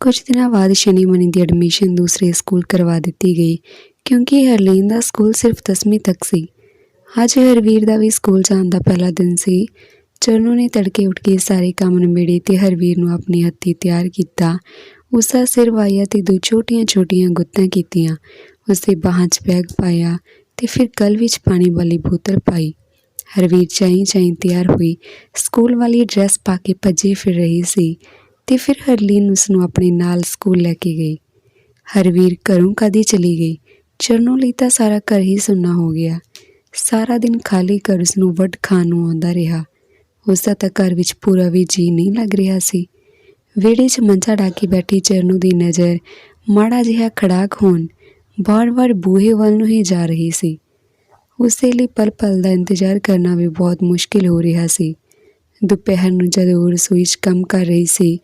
ਕੁਝ ਦਿਨਾਂ ਬਾਅਦ ਸ਼ਨੀ ਮਨੀ ਦੀ ਐਡਮਿਸ਼ਨ ਦੂਸਰੇ ਸਕੂਲ ਕਰਵਾ ਦਿੱਤੀ ਗਈ, ਕਿਉਂਕਿ ਹਰਲੀਨ ਦਾ ਸਕੂਲ ਸਿਰਫ 10ਵੀਂ ਤੱਕ ਸੀ। ਅੱਜ ਹਰਵੀਰ ਦਾ ਵੀ ਸਕੂਲ ਜਾਣ ਦਾ ਪਹਿਲਾ ਦਿਨ ਸੀ। ਚਰਨੂ ਨੇ ਤੜਕੇ ਉੱਠ ਕੇ ਸਾਰੇ ਕੰਮ ਨਿਬੇੜੇ ਤੇ ਹਰਵੀਰ ਨੂੰ ਆਪਣੇ ਹੱਥੀਂ ਤਿਆਰ ਕੀਤਾ। ਉਸ ਦਾ ਸਿਰ ਵਾਇਆ ਤੇ ਦੋ ਛੋਟੀਆਂ-ਛੋਟੀਆਂ ਗੁੱਤਾਂ ਕੀਤੀਆਂ। ਉਸ ਦੇ ਬਾਹਾਂ 'ਚ ਬੈਗ ਪਾਇਆ ਤੇ ਫਿਰ ਗਲ ਵਿੱਚ ਪਾਣੀ ਵਾਲੀ ਬੋਤਲ ਪਾਈ। ਹਰਵੀਰ ਚਾਈ ਚਾਈ ਤਿਆਰ ਹੋਈ। ਸਕੂਲ ਵਾਲੀ ਡਰੈਸ ਪਾ ਕੇ ਭੱਜੀ ਫਿਰ ਰਹੀ ਸੀ ਤੇ ਫਿਰ ਹਰਲੀਨ ਉਸ ਨੂੰ ਆਪਣੇ ਨਾਲ ਸਕੂਲ ਲੈ ਕੇ ਗਈ। ਹਰਵੀਰ ਘਰੋਂ ਕਦੀ ਚਲੀ ਗਈ? ਚਰਨੋਂ ਲਈ ਤਾਂ ਸਾਰਾ ਘਰ ਹੀ ਸੁੰਨਾ ਹੋ ਗਿਆ। ਸਾਰਾ ਦਿਨ ਖਾਲੀ ਘਰ ਉਸ ਨੂੰ ਵੱਡ ਖਾਣ ਨੂੰ ਆਉਂਦਾ ਰਿਹਾ। ਉਸ ਦਾ ਤਾਂ ਘਰ ਵਿੱਚ ਪੂਰਾ ਵੀ ਜੀ ਨਹੀਂ ਲੱਗ ਰਿਹਾ ਸੀ। ਵਿਹੜੇ 'ਚ ਮੰਜਾ ਢਾ ਕੇ ਬੈਠੀ ਚਰਨੂ ਦੀ ਨਜ਼ਰ ਮਾੜਾ ਜਿਹਾ ਖੜਾਕ ਹੋਣ ਬਾਰ-ਬਾਰ ਬੂਹੇ ਵੱਲ ਨੂੰ ਹੀ ਜਾ ਰਹੀ ਸੀ। ਉਸੇ ਲਈ ਪਲ-ਪਲ ਦਾ ਇੰਤਜ਼ਾਰ ਕਰਨਾ ਵੀ ਬਹੁਤ ਮੁਸ਼ਕਿਲ ਹੋ ਰਿਹਾ ਸੀ। ਦੁਪਹਿਰ ਨੂੰ ਜਦੋਂ ਉਹ ਰਸੋਈ 'ਚ ਕੰਮ ਕਰ ਰਹੀ ਸੀ,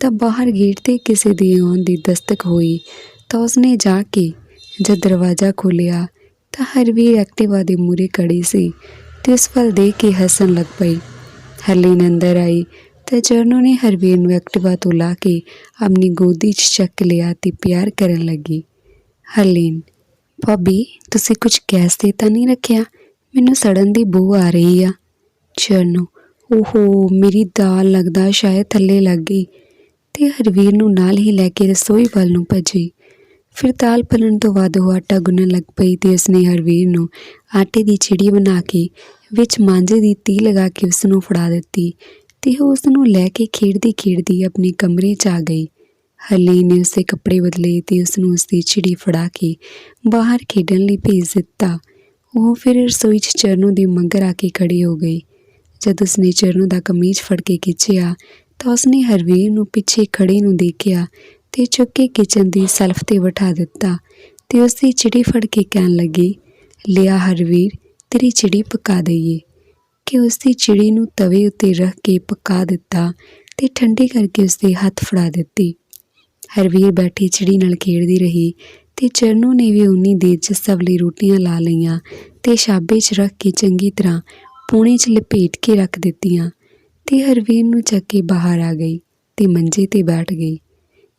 ਤਾਂ ਬਾਹਰ ਗੇਟ ਤੇ ਕਿਸੇ ਦੀ ਆਉਣ ਦੀ ਦਸਤਕ ਹੋਈ ਤਾਂ ਉਸਨੇ ਜਾ ਕੇ ਜਦ ਦਰਵਾਜ਼ਾ ਖੋਲ੍ਹਿਆ ਤਾਂ ਹਰਵੀਰ ਐਕਟਿਵਾ ਦੇ ਮੂਹਰੇ ਖੜੀ ਸੀ ਤੇ ਉਸ ਵੱਲ ਦੇਖ ਕੇ ਹੱਸਣ ਲੱਗ ਪਈ। ਹਰਲੀਨ ਅੰਦਰ ਆਈ ਤੇ ਚਰਨੋ ਨੇ ਹਰਵੀਰ ਨੂੰ ਐਕਟਿਵਾ ਤੋਂ ਲਾ ਕੇ ਆਪਣੀ ਗੋਦੀ ਪਿਆਰ ਕਰਨ ਲੱਗੀ। ਹਰਲੀਨ, ਭਾਬੀ, ਤੁਸੀਂ ਕੁਝ ਗੈਸ ਤੇ ਤਾਂ ਨਹੀਂ ਰੱਖਿਆ? ਮੈਨੂੰ ਸੜਨ ਦੀ ਬੂ ਆ ਰਹੀ ਆ। ਚਰਨੋ, ਓਹੋ, ਮੇਰੀ ਦਾਲ ਲੱਗਦਾ ਸ਼ਾਇਦ ਥੱਲੇ ਲੱਗ ਗਈ। ਤੇ ਹਰਵੀਰ ਨੂੰ ਨਾਲ ਹੀ ਲੈ ਕੇ ਰਸੋਈ ਵੱਲ ਨੂੰ ਭੱਜੀ। ਫਿਰ ਦਾਲ ਪਲਣ ਤੋਂ ਬਾਅਦ ਉਹ ਆਟਾ ਗੁੰਨਣ ਲੱਗ ਪਈ ਤੇ ਉਸਨੇ ਹਰਵੀਰ ਨੂੰ ਆਟੇ ਦੀ ਚਿੜੀ ਬਣਾ ਕੇ ਵਿੱਚ ਮਾਂਜੇ ਦੀ ਤੀ ਲਗਾ ਕੇ ਉਸ ਨੂੰ ਫੜਾ ਦਿੱਤੀ ਤੇ ਉਹ ਉਸ ਨੂੰ ਲੈ ਕੇ ਖੇਡਦੀ ਖੇਡਦੀ ਆਪਣੇ ਕਮਰੇ 'ਚ ਆ ਗਈ। ਹਲੀ ਨੇ ਉਸੇ ਕੱਪੜੇ ਬਦਲੇ ਤੇ ਉਸ ਨੂੰ ਉਸਦੀ ਚਿੜੀ ਫੜਾ ਕੇ ਬਾਹਰ ਖੇਡਣ ਲਈ ਭੇਜ ਦਿੱਤਾ। ਉਹ ਫਿਰ ਰਸੋਈ 'ਚ ਚਰਨੂ ਦੀ ਮੰਗਰ ਆ ਕੇ ਖੜੀ ਹੋ ਗਈ। ਜਦ ਉਸਨੇ ਚਰਨੂ ਦਾ ਕਮੀਜ਼ ਫੜ ਕੇ ਖਿੱਚਿਆ ਤਾਂ ਉਸਨੇ ਹਰਵੀਰ ਨੂੰ ਪਿੱਛੇ ਖੜੇ ਨੂੰ ਦੇਖਿਆ ਤੇ ਚੁੱਕ ਕੇ ਕਿਚਨ ਦੀ ਸੈਲਫ ਤੇ ਬਿਠਾ ਦਿੱਤਾ ਤੇ ਉਸ ਦੀ ਚਿੜੀ ਫੜ ਕੇ ਕਹਿਣ ਲੱਗੀ, ਲਿਆ ਹਰਵੀਰ ਤੇਰੀ ਚਿੜੀ ਪਕਾ ਦਈਏ। ਕਿ ਉਸ ਦੀ ਚਿੜੀ ਨੂੰ ਤਵੇ ਉੱਤੇ ਰੱਖ ਕੇ ਪਕਾ ਦਿੱਤਾ ਤੇ ਠੰਡੀ ਕਰਕੇ ਉਸ ਦੇ ਹੱਥ ਫੜਾ ਦਿੱਤੀ। ਹਰਵੀਰ ਬੈਠੀ ਚਿੜੀ ਨਾਲ ਖੇਡਦੀ ਰਹੀ ਤੇ ਚਰਨੂ ਨੇ ਵੀ ਉਨੀ ਦੇਰ 'ਚ ਸਭ ਲਈ ਰੋਟੀਆਂ ਲਾ ਲਈਆਂ ਤੇ ਸ਼ਾਬੇ 'ਚ ਰੱਖ ਕੇ ਚੰਗੀ ਤਰ੍ਹਾਂ ਪੂਣੇ 'ਚ ਲਪੇਟ ਕੇ ਰੱਖ ਦਿੱਤੀਆਂ ਤੇ ਹਰਵੀਰ ਨੂੰ ਚੱਕ ਕੇ ਬਾਹਰ ਆ ਗਈ ਤੇ ਮੰਜੇ ਤੇ ਬੈਠ ਗਈ।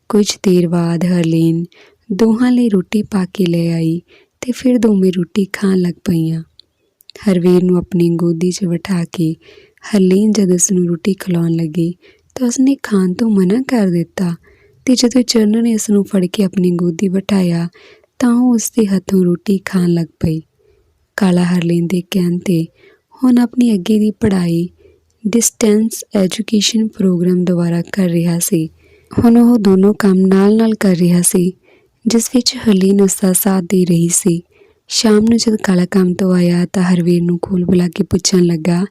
ਕੁਝ ਦੇਰ ਬਾਅਦ ਹਰਲੀਨ ਦੋਹਾਂ ਲਈ ਰੋਟੀ ਪਾ ਕੇ ਲੈ ਆਈ ਤੇ ਫਿਰ ਦੋਵੇਂ ਰੋਟੀ ਖਾਣ ਲੱਗ ਪਈਆਂ। ਹਰਵੀਰ ਨੂੰ ਆਪਣੀ ਗੋਦੀ 'ਚ ਬਿਠਾ ਕੇ ਹਰਲੀਨ ਜਦ ਉਸ ਨੂੰ ਰੋਟੀ ਖਿਲਾਉਣ ਲੱਗੀ ਤਾਂ ਉਸਨੇ ਖਾਣ ਤੋਂ ਮਨਾ ਕਰ ਦਿੱਤਾ ਤੇ ਜਦੋਂ ਚਰਨ ਨੇ ਉਸ ਨੂੰ ਫੜ ਕੇ ਆਪਣੀ ਗੋਦੀ ਬਿਠਾਇਆ ਤਾਂ ਉਹ ਉਸ ਦੇ ਹੱਥੋਂ ਰੋਟੀ ਖਾਣ ਲੱਗ ਪਈ। ਕਾਲਾ ਹਰਲੀਨ ਦੇ ਕਹਿਣ ਤੇ ਹੁਣ ਆਪਣੀ ਅੱਗੇ ਦੀ ਪੜ੍ਹਾਈ ਡਿਸਟੈਂਸ ਐਜੂਕੇਸ਼ਨ ਪ੍ਰੋਗਰਾਮ ਦੁਆਰਾ ਕਰ ਰਿਹਾ ਸੀ। ਹੁਣ ਉਹ ਦੋਨੋਂ ਕੰਮ ਨਾਲ-ਨਾਲ ਕਰ ਰਿਹਾ ਸੀ, ਜਿਸ ਵਿੱਚ ਹਰਲੀਨ ਉਸ ਦਾ ਸਾਥ ਦੇ ਰਹੀ ਸੀ। ਸ਼ਾਮ ਨੂੰ ਜਦ ਕਾਲਾ ਕੰਮ ਤੋਂ ਆਇਆ ਤਾਂ ਹਰਵੀਰ ਨੂੰ ਕੋਲ ਬੁਲਾ ਕੇ ਪੁੱਛਣ ਲੱਗਾ,